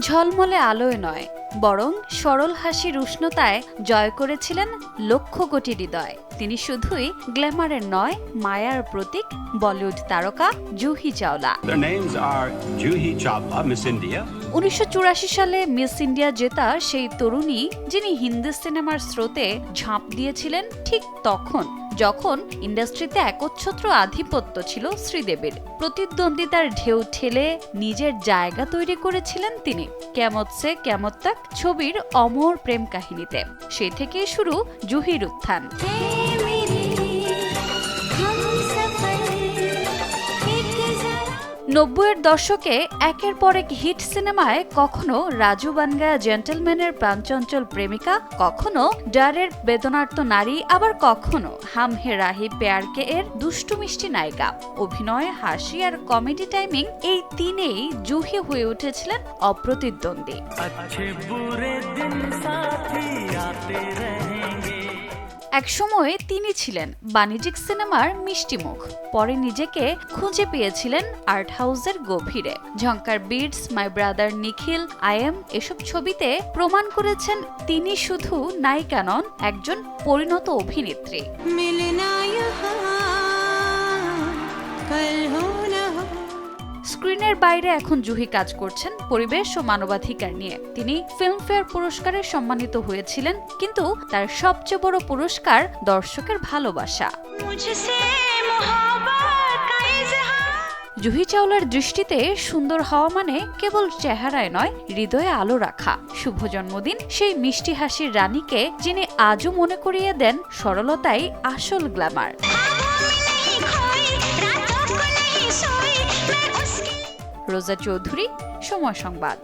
ঝলমলে আলোয় নয় বরং সরল হাসির উষ্ণতায় জয় করেছিলেন লক্ষ কোটি হৃদয়। তিনি শুধুই গ্ল্যামারের নয় মায়ার প্রতীক বলিউড তারকা জুহি চাওলা। উনিশশো সালে মিস ইন্ডিয়া জেতা সেই তরুণী যিনি হিন্দি সিনেমার স্রোতে ঝাঁপ দিয়েছিলেন ঠিক তখন। যখন ইন্ডাস্ট্রিতে একচ্ছত্র আধিপত্য ছিল শ্রীদেবীর। প্রতিদ্বন্দ্বিতার ঢেউ ঠেলে নিজের জায়গা তৈরি করেছিলেন তিনি। কেমত সে কেমত ছবির অমর প্রেম কাহিনীতে। সে থেকেই শুরু জুহির উত্থান। নব্বইয়ের দশকে একের পর এক হিট সিনেমায় কখনো রাজু বানগা জেন্টলম্যানের প্রাণচঞ্চল প্রেমিকা, কখনো ডারের বেদনার্ত নারী, আবার কখনো হাম হে রাহি পেয়ারকে এর দুষ্টু মিষ্টি নায়িকা। অভিনয় হাসি আর কমেডি টাইমিং এই তিনেই জুহি হয়ে উঠেছিলেন অপ্রতিদ্বন্দ্বী। একসময় তিনি ছিলেন বাণিজ্যিক সিনেমার মিষ্টিমুখ পরে নিজেকে খুঁজে পেয়েছিলেন আর্ট হাউসের গভীরে। Jhankaar Beats, My Brother Nikhil I Am এসব ছবিতে প্রমাণ করেছেন তিনি শুধু নায়িকা নন, একজন পরিণত অভিনেত্রী। স্ক্রিনের বাইরে এখন জুহি কাজ করছেন পরিবেশ ও মানবাধিকার নিয়ে। তিনি ফিল্মফেয়ার পুরস্কারে সম্মানিত হয়েছিলেন কিন্তু তার সবচেয়ে বড় পুরস্কার দর্শকের ভালোবাসা। জুহি। চাওলার দৃষ্টিতে সুন্দর হওয়া মানে কেবল চেহারায় নয় হৃদয়ে আলো রাখা। শুভ জন্মদিন সেই মিষ্টি হাসির রানীকে যিনি আজও মনে করিয়ে দেন সরলতাই আসল গ্ল্যামার। রোজা চৌধুরী সময় সংবাদ।